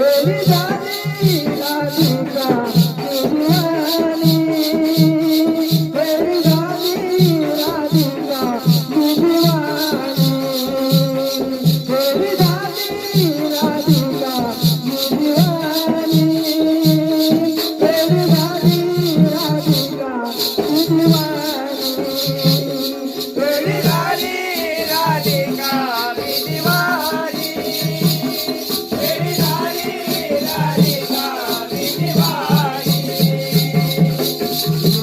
ওড়নের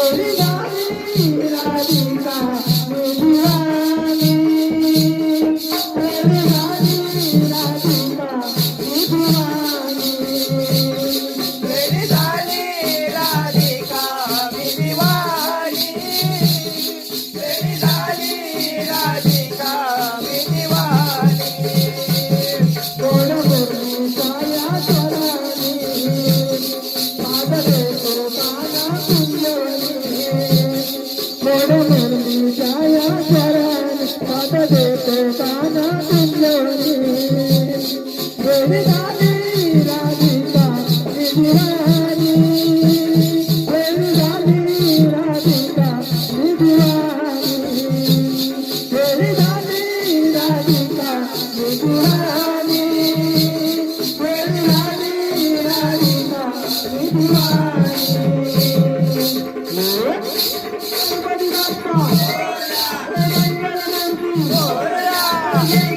Shri Ram. जाया चरण पद दे। Ora,